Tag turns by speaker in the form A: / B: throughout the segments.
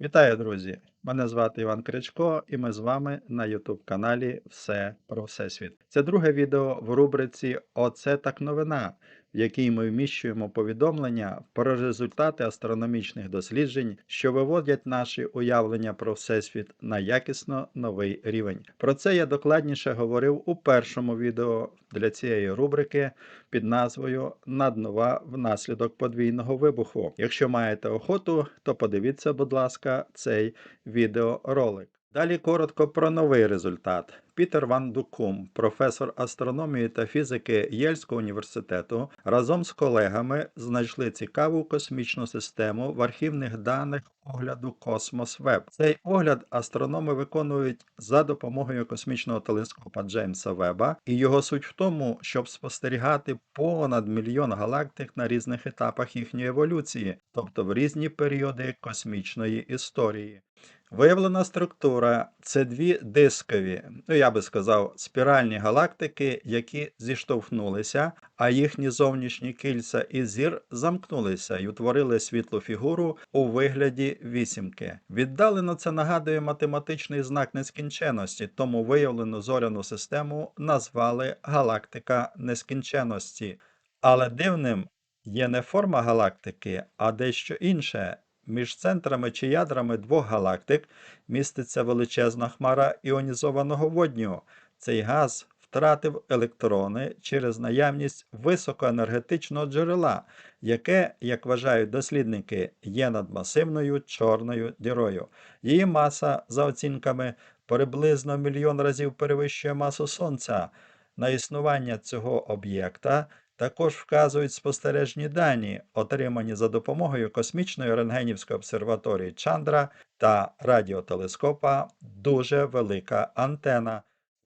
A: Вітаю, друзі! Мене звати Іван Крячко, і ми з вами на YouTube каналі Все про Всесвіт. Це друге відео в рубриці Оце так новина, в якій ми вміщуємо повідомлення про результати астрономічних досліджень, що виводять наші уявлення про Всесвіт на якісно новий рівень. Про це я докладніше говорив у першому відео для цієї рубрики під назвою Наднова внаслідок подвійного вибуху. Якщо маєте охоту, то подивіться, будь ласка, цей відеоролик. Далі коротко про новий результат. Пітер Ван Дукум, професор астрономії та фізики Єльського університету, разом з колегами знайшли цікаву космічну систему в архівних даних огляду Космос Веб. Цей огляд астрономи виконують за допомогою космічного телескопа Джеймса Веба, і його суть в тому, щоб спостерігати понад мільйон галактик на різних етапах їхньої еволюції, тобто в різні періоди космічної історії. Виявлена структура це дві дискові, ну я би сказав, спіральні галактики, які зіштовхнулися, а їхні зовнішні кільця і зір замкнулися і утворили світлу фігуру у вигляді вісімки. Віддалено це нагадує математичний знак нескінченності, тому виявлену зоряну систему назвали галактика нескінченності. Але дивним є не форма галактики, а дещо інше. Між центрами чи ядрами двох галактик міститься величезна хмара іонізованого водню. Цей газ втратив електрони через наявність високоенергетичного джерела, яке, як вважають дослідники, є надмасивною чорною дірою. Її маса, за оцінками, приблизно мільйон разів перевищує масу Сонця. На існування цього об'єкта також вказують спостережні дані, отримані за допомогою космічної рентгенівської обсерваторії Чандра та радіотелескопа Дуже велика антена.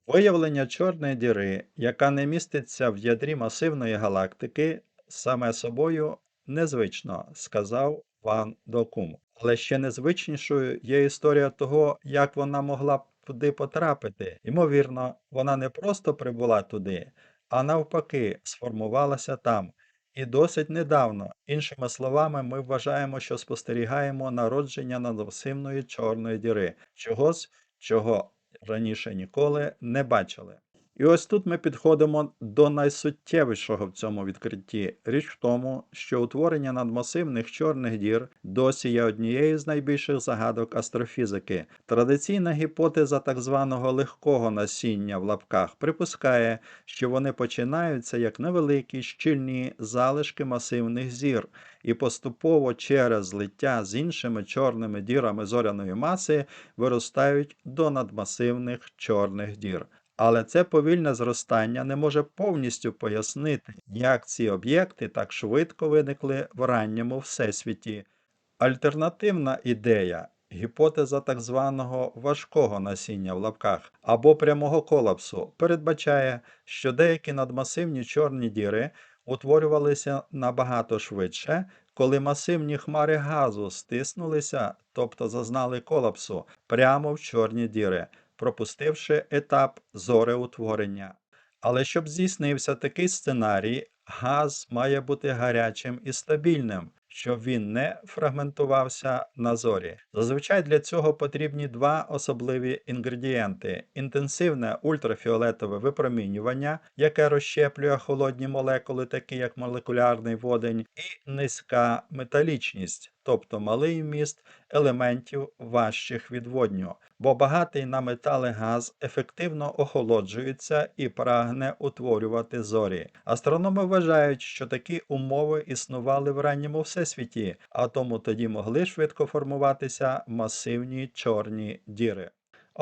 A: Виявлення чорної діри, яка не міститься в ядрі масивної галактики, саме собою незвично, сказав Ван Докум. Але ще незвичнішою є історія того, як вона могла туди потрапити. Ймовірно, вона не просто прибула туди а навпаки, сформувалася там. І досить недавно, іншими словами, ми вважаємо, що спостерігаємо народження надовсимної чорної діри, чогось, чого раніше ніколи не бачили. І ось тут ми підходимо до найсуттєвішого в цьому відкритті. Річ в тому, що утворення надмасивних чорних дір досі є однією з найбільших загадок астрофізики. Традиційна гіпотеза так званого легкого насіння в лапках припускає, що вони починаються як невеликі щільні залишки масивних зір, і поступово через злиття з іншими чорними дірами зоряної маси виростають до надмасивних чорних дір. Але це повільне зростання не може повністю пояснити, як ці об'єкти так швидко виникли в ранньому всесвіті. Альтернативна ідея гіпотеза так званого важкого насіння в лапках або прямого колапсу передбачає, що деякі надмасивні чорні діри утворювалися набагато швидше, коли масивні хмари газу стиснулися, тобто зазнали колапсу прямо в чорні діри пропустивши етап зореутворення. Але щоб здійснився такий сценарій, газ має бути гарячим і стабільним, щоб він не фрагментувався на зорі. Зазвичай для цього потрібні два особливі інгредієнти: інтенсивне ультрафіолетове випромінювання, яке розщеплює холодні молекули, такі як молекулярний водень, і низька металічність, тобто малий вміст елементів важчих від бо багатий на метали газ ефективно охолоджується і прагне утворювати зорі. Астрономи вважають, що такі умови існували в ранньому всесвіті, а тому тоді могли швидко формуватися масивні чорні діри.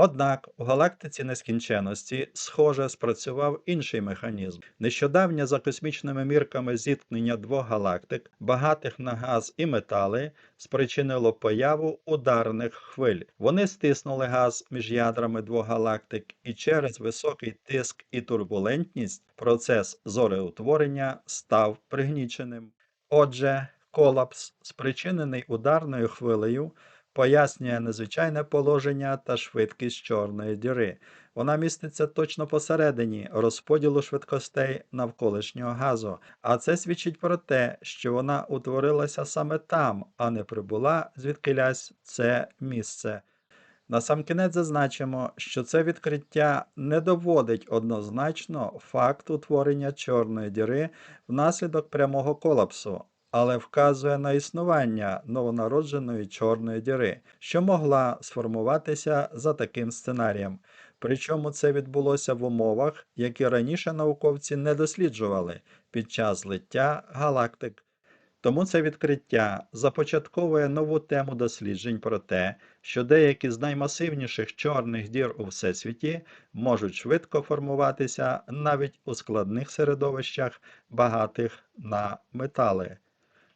A: Однак у галактиці нескінченності, схоже, спрацював інший механізм. Нещодавнє за космічними мірками зіткнення двох галактик, багатих на газ і метали, спричинило появу ударних хвиль. Вони стиснули газ між ядрами двох галактик, і через високий тиск і турбулентність процес зореутворення став пригніченим. Отже, колапс, спричинений ударною хвилею, пояснює незвичайне положення та швидкість чорної діри. Вона міститься точно посередині розподілу швидкостей навколишнього газу, а це свідчить про те, що вона утворилася саме там, а не прибула звідкилясь це місце. Насамкінець зазначимо, що це відкриття не доводить однозначно факт утворення чорної діри внаслідок прямого колапсу, але вказує на існування новонародженої чорної діри, що могла сформуватися за таким сценарієм. Причому це відбулося в умовах, які раніше науковці не досліджували під час злиття галактик. Тому це відкриття започатковує нову тему досліджень про те, що деякі з наймасивніших чорних дір у всесвіті можуть швидко формуватися навіть у складних середовищах, багатих на метали.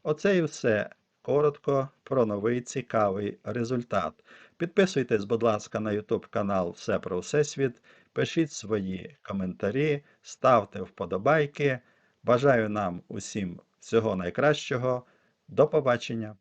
A: Оце і все. Коротко про новий цікавий результат. Підписуйтесь, будь ласка, на YouTube канал Все про Всесвіт, пишіть свої коментарі, ставте вподобайки. Бажаю нам усім всього найкращого. До побачення!